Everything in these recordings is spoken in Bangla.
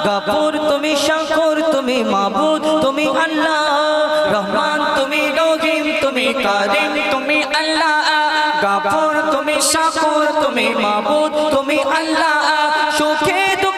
আল্লাহ তুমি শাকুর তুমি মাবুদ তুমি আল্লাহ রহমান তুমি রহিম তুমি কারিম তুমি আল্লাহ গাপুর তুমি শাকুর তুমি মাবুদ তুমি আল্লাহ সুখে দুঃখে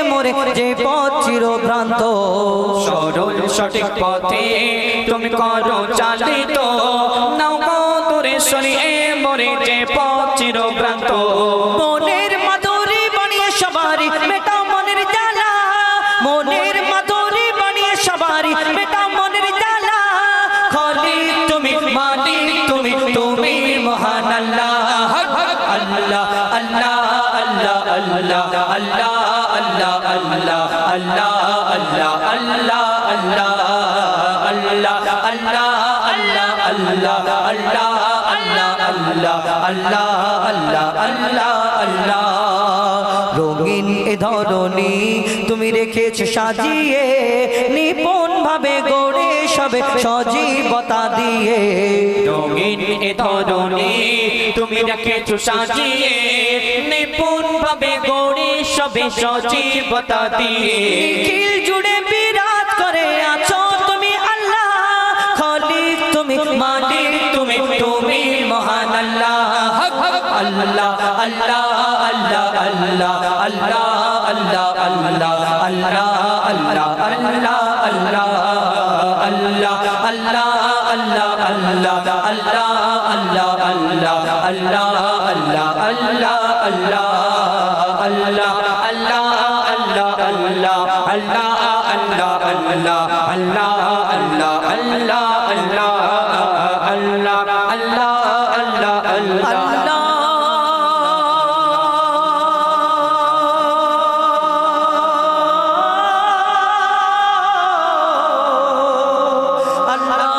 মোরে যে পথ চির ভ্রান্ত সরল সঠিক পথে তুমি করো চালিত। নৌকো দূরে সরিয়ে মরে যে পথ চিরভ্রান্ত। মনের মাধুরী বানিয়ে সবারই মেটা মনের জ্বালা। মনের মাধুরী বানিয়ে সবারই মেটা মনের জ্বালা। খালি তুমি মালিক তুমি তুমি মহান আল্লাহ। আল্লাহ আল্লাহ আল্লাহ আল্লাহ আল্লাহ আল্লাহ আল্লাহ আল্লাহ আল্লাহ আল্লাহ আল্লাহ আল্লাহ আল্লাহ আল্লাহ আল্লাহ আল্লাহ আল্লাহ আল্লাহ আল্লাহ আল্লাহ আল্লাহ আল্লাহ রঙিন এ ধরনী তুমি রেখেছো সাজিয়ে নিপুণ ভাবে গড়ে সজীবতা দিয়ে রঙিন এ ধরনে তুমি রেখেছো সাজিয়ে নিপুণ ভাবে গড়ে সবে সজীবতা দিয়ে নিখিল জুড়ে বিরাজ করে আছো তুমি আল্লাহ খালিক তুমি মালিক তুমি তুমি মহান আল্লাহ আল্লাহ আল্লাহ আল্লাহ আল্লাহ আল্লাহ আল্লাহ আল্লাহ আল্লাহ আল্লাহ আল্লাহ আল্লাহ اللہ اللہ اللہ اللہ اللہ اللہ اللہ اللہ اللہ اللہ اللہ اللہ اللہ اللہ اللہ اللہ Allah